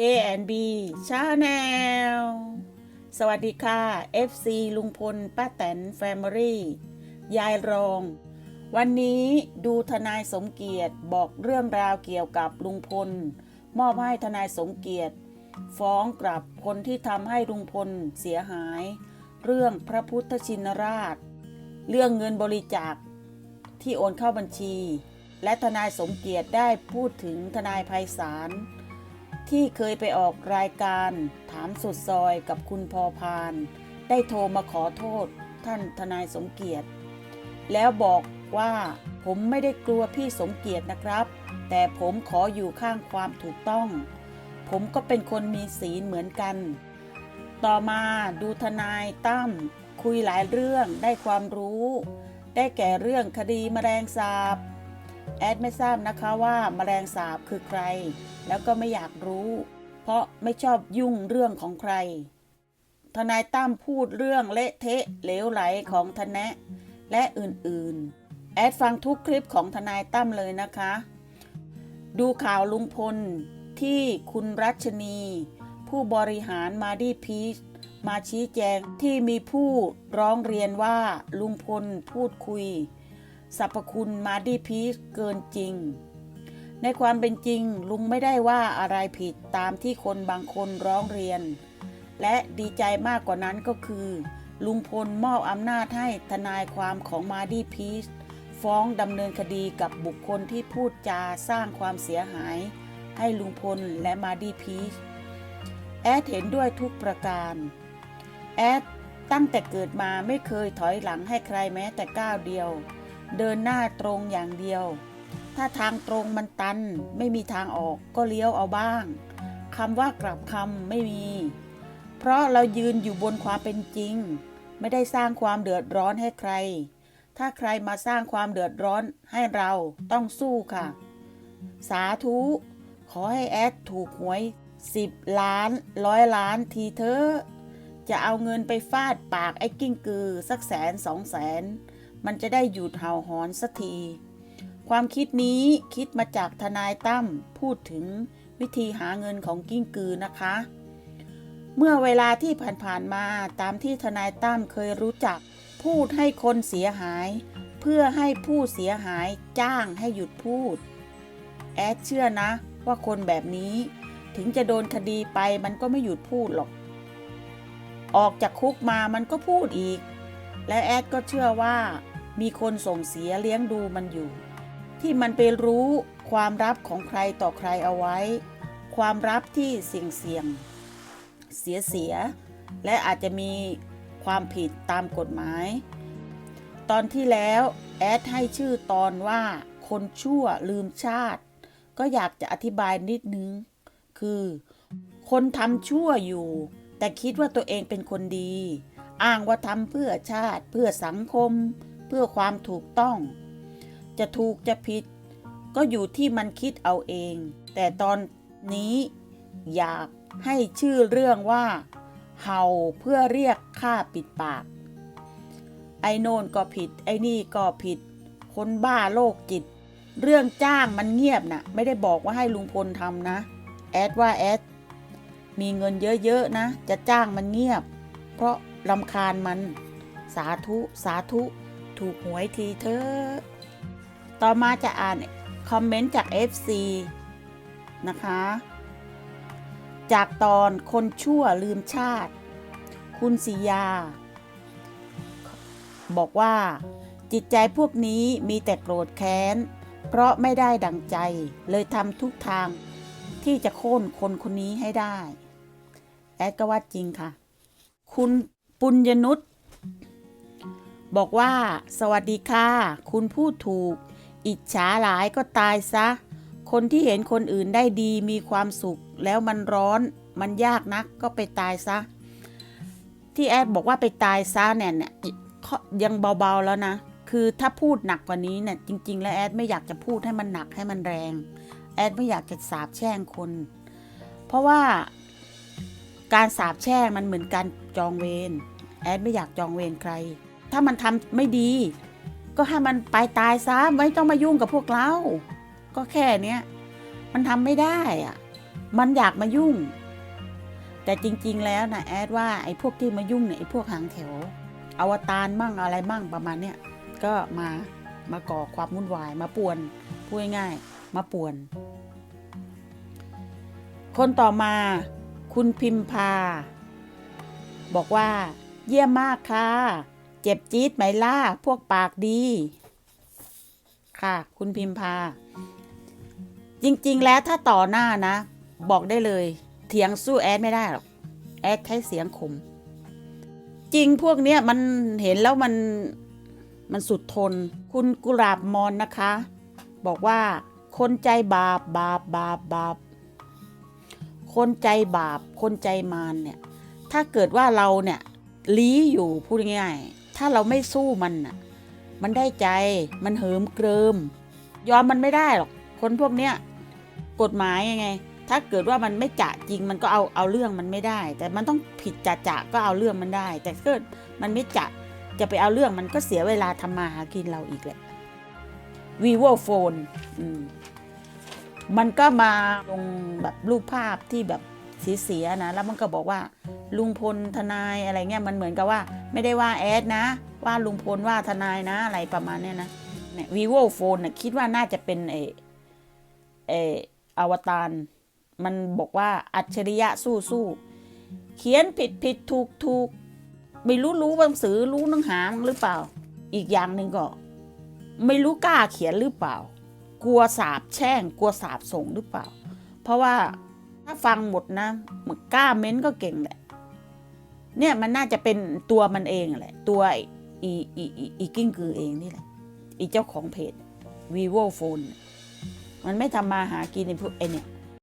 K&B Channel สวัสดีค่ะ FC ลุงพล ป้าแตน Family ยายรอง วันนี้ดูทนายสมเกียรติบอกเรื่องราวเกี่ยวกับลุงพล มอบให้ทนายสมเกียรติ ฟ้องกลับคนที่ทำให้ลุงพลเสียหาย เรื่องพระพุทธชินราช เรื่องเงินบริจาคที่โอนเข้าบัญชี และทนายสมเกียรติได้พูดถึงทนายไพศาล ที่เคยไปออกรายการถามสุดซอยกับคุณพอพาน ได้โทรมาขอโทษท่านทนายสมเกียรติ แล้วบอกว่าผมไม่ได้กลัวพี่สมเกียรตินะครับ แต่ผมขออยู่ข้างความถูกต้อง ผมก็เป็นคนมีศีลเหมือนกัน ต่อมาดูทนายตั้มคุยหลายเรื่องได้ความรู้ ได้แก่เรื่องคดีแมลงสาบ แอดไม่ทราบนะคะว่าแมลงสาบคือใคร แล้วก็ไม่อยากรู้ เพราะไม่ชอบยุ่งเรื่องของใคร ทนายตั้มพูดเรื่องเละเทะเหลวไหลของทนะ และอื่นๆ แอดฟังทุกคลิปของทนายตั้มเลยนะคะ ดูข่าวลุงพลที่คุณรัชนี ผู้บริหารมาดีพีชมาชี้แจงที่มีผู้ร้องเรียนว่าลุงพลพูดคุย สรรพคุณมาดีพีชเกินจริง ในความเป็นจริงลุงไม่ได้ว่าอะไรผิดตามที่คนบางคนร้องเรียน และดีใจมากกว่านั้นก็คือ ลุงพลมอบอำนาจให้ทนายความของมาดีพีชฟ้องดำเนินคดีกับบุคคลที่พูดจาสร้างความเสียหาย ให้ลุงพลและมาดีพีชแอดเห็นด้วยทุกประการ แอดตั้งแต่เกิดมาไม่เคยถอยหลังให้ใครแม้แต่ก้าวเดียว เดินหน้าตรงอย่างเดียว ถ้าทางตรงมันตันไม่มีทางออกก็เลี้ยวเอาบ้างคำว่ากลับคำไม่มี เพราะเรายืนอยู่บนความเป็นจริง ไม่ได้สร้างความเดือดร้อนให้ใคร ถ้าใครมาสร้างความเดือดร้อนให้เราต้องสู้ค่ะ สาธุ ขอให้แอดถูกหวย10ล้านร้อยล้านทีเถอจะเอาเงินไปฟาดปากไอ้กิ้งกือสักแสนสองแสน มันจะได้หยุดเห่าหอนสักที ความคิดนี้คิดมาจากทนายตั้มพูดถึงวิธีหาเงินของกิ้งกือนะคะ เมื่อเวลาที่ผ่านๆมาตามที่ทนายตั้มเคยรู้จัก พูดให้คนเสียหาย เพื่อให้ผู้เสียหายจ้างให้หยุดพูด แอดเชื่อนะว่าคนแบบนี้ถึงจะโดนคดีไปมันก็ไม่หยุดพูดหรอก ออกจากคุกมามันก็พูดอีก และแอดก็เชื่อว่า มีคนส่งเสียเลี้ยงดูมันอยู่ ที่มันไปรู้ความลับของใครต่อใครเอาไว้ ความลับที่เสี่ยงเสี่ยง เสียเสีย และอาจจะมีความผิดตามกฎหมาย ตอนที่แล้วแอดให้ชื่อตอนว่าคนชั่วลืมชาติ ก็อยากจะอธิบายนิดนึง คือ คนทำชั่วอยู่ แต่คิดว่าตัวเองเป็นคนดี อ้างว่าทำเพื่อชาติเพื่อสังคม เพื่อความถูกต้อง จะถูกจะผิด ก็อยู่ที่มันคิดเอาเอง แต่ตอนนี้อยากให้ชื่อเรื่องว่าเห่าเพื่อเรียกค่าปิดปาก ไอ้โนนก็ผิด ไอ้นี่ก็ผิด คนบ้าโรคจิต เรื่องจ้างมันเงียบนะไม่ได้บอกว่าให้ลุงพลทำนะ แอดว่าแอด มีเงินเยอะๆนะ จะจ้างมันเงียบ เพราะลำคาญมัน สาธุ สาธุ ถูกหวยทีเถอะ ต่อมาจะอ่านคอมเมนต์จาก FC นะคะจากตอนคนชั่วลืมชาติ คุณสิยา บอกว่าจิตใจพวกนี้มีแต่โกรธแค้น เพราะไม่ได้ดังใจเลยทำทุกทางที่จะโค่นคนคนนี้ให้ได้ แอดก็ว่าจริงค่ะ คุณปุญญนุษ บอกว่า สวัสดีค่ะ คุณพูดถูก อิจฉาหลายก็ตายซะ คนที่เห็นคนอื่นได้ดีมีความสุข แล้วมันร้อน มันยากนักก็ไปตายซะ ที่แอดบอกว่าไปตายซะเนี่ยเนี่ยยังเบาๆแล้วนะ คือถ้าพูดหนักกว่านี้เนี่ยจริง ๆ แล้วแอดไม่อยากจะพูดให้มันหนักให้มันแรง แอดไม่อยากจะสาบแช่งคน เพราะว่าการสาบแช่งมันเหมือนการจองเวรแอดไม่อยากจองเวรใคร ถ้ามันทำไม่ดี ก็ให้มันไปตายซะไม่ต้องมายุ่งกับพวกเรา ก็แค่เนี้ยมันทำไม่ได้อะมันอยากมายุ่ง แต่จริง ๆ แล้วนะแอดว่าไอ้พวกที่มายุ่งเนี่ยไอ้พวกหางแถวอวตารมั่งอะไรมั่งประมาณเนี้ยก็มามาก่อความวุ่นวายมาป่วนพูดง่ายๆมาป่วน คนต่อมาคุณพิมพา บอกว่า เยี่ยมมากค่ะ เจ็บจี๊ดไหมล่ะพวกปากดี ค่ะคุณพิมพา จริง ๆ แล้วถ้าต่อหน้านะ บอกได้เลย เถียงสู้แอดไม่ได้หรอกแอดใช้เสียงขมจริงพวกเนี้ยมันเห็นแล้วมันมันสุดทน คุณกุหลาบมอนนะคะ บอกว่า คนใจบาปบาปบาปบาปคนใจบาป คนใจมารเนี่ย ถ้าเกิดว่าเราเนี่ยลี้อยู่พูดง่ายๆ ถ้าเราไม่สู้มันน่ะ มันได้ใจ มันเหิมเกริม ยอมมันไม่ได้หรอก คนพวกเนี้ยกฎหมายยังไง ถ้าเกิดว่ามันไม่จะจริงมันก็เอาเอาเรื่องมันไม่ได้ แต่มันต้องผิดจะจะก็เอาเรื่องมันได้ แต่ถ้าเกิดมันไม่จะจะไปเอาเรื่องมันก็เสียเวลาทำมาหากินเราอีกแหละ vivo phone อืมมันก็มาลงแบบรูปภาพที่แบบ เสียๆนะ แล้วมันก็บอกว่า ลุงพลทนายอะไรเงี้ยมันเหมือนกับว่า ไม่ได้ว่าแอดนะ ว่าลุงพลว่าทนายนะอะไรประมาณเนี้ยนะเนี่ย vivo phone น่ะคิดว่าน่าจะเป็นเอเออวตารมันบอกว่าอัจฉริยะสู้สู้เขียนผิดผิดถูกถูกไม่รู้รู้หนังสือรู้หนังหางหรือเปล่า อีกอย่างหนึ่งก็ ไม่รู้กล้าเขียนหรือเปล่า กลัวสาบแช่ง กลัวสาบส่งหรือเปล่า เพราะว่า ถ้าฟังหมดนะมันกล้าเม้นก็เก่งแหละ เนี่ยมันน่าจะเป็นตัวมันเองแหละ ตัวอีอีอีอีกิ้งกือเองนี่แหละ อีเจ้าของเพจ vivo phone มันไม่ทำมาหากินในพวกไอเนี่ย